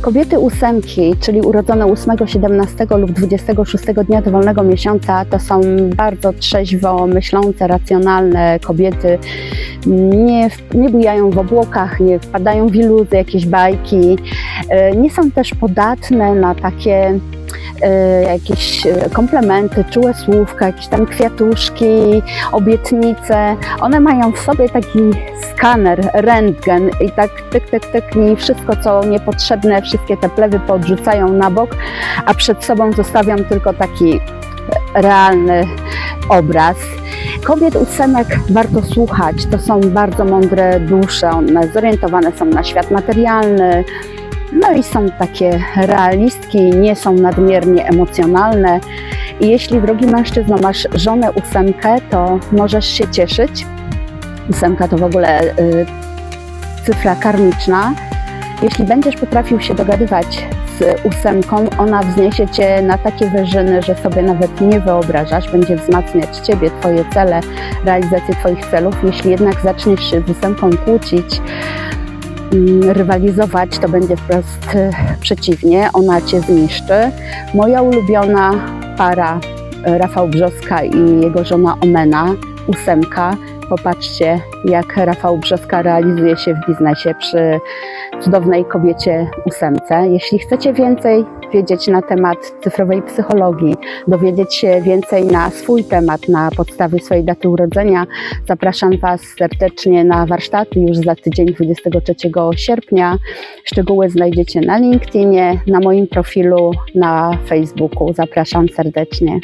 Kobiety ósemki, czyli urodzone 8, 17 lub 26 dnia dowolnego miesiąca, to są bardzo trzeźwo myślące, racjonalne kobiety. Nie, nie bujają w obłokach, nie wpadają w iluzy, jakieś bajki. E, Nie są też podatne na takie jakieś e, komplementy, czułe słówka, jakieś tam kwiatuszki, obietnice. One mają w sobie taki skaner, rentgen i tak tyk, tyk, tyk i wszystko co niepotrzebne, wszystkie te plewy podrzucają na bok, a przed sobą zostawiam tylko taki realny obraz. Kobiet ósemek warto słuchać, to są bardzo mądre dusze, one zorientowane są na świat materialny, no i są takie realistki, nie są nadmiernie emocjonalne. I jeśli, drogi mężczyzno, masz żonę ósemkę, to możesz się cieszyć. Ósemka to w ogóle y, cyfra karmiczna. Jeśli będziesz potrafił się dogadywać z ósemką, ona wzniesie cię na takie wyżyny, że sobie nawet nie wyobrażasz. Będzie wzmacniać ciebie, twoje cele, realizację twoich celów. Jeśli jednak zaczniesz się z ósemką kłócić, rywalizować, to będzie wprost y, przeciwnie, ona cię zniszczy. Moja ulubiona para y, Rafał Brzoska i jego żona Omena, ósemka. Popatrzcie, jak Rafał Brzoska realizuje się w biznesie przy cudownej kobiecie ósemce. Jeśli chcecie więcej wiedzieć na temat cyfrowej psychologii, dowiedzieć się więcej na swój temat, na podstawie swojej daty urodzenia, zapraszam Was serdecznie na warsztaty już za tydzień 23 sierpnia. Szczegóły znajdziecie na LinkedInie, na moim profilu na Facebooku. Zapraszam serdecznie.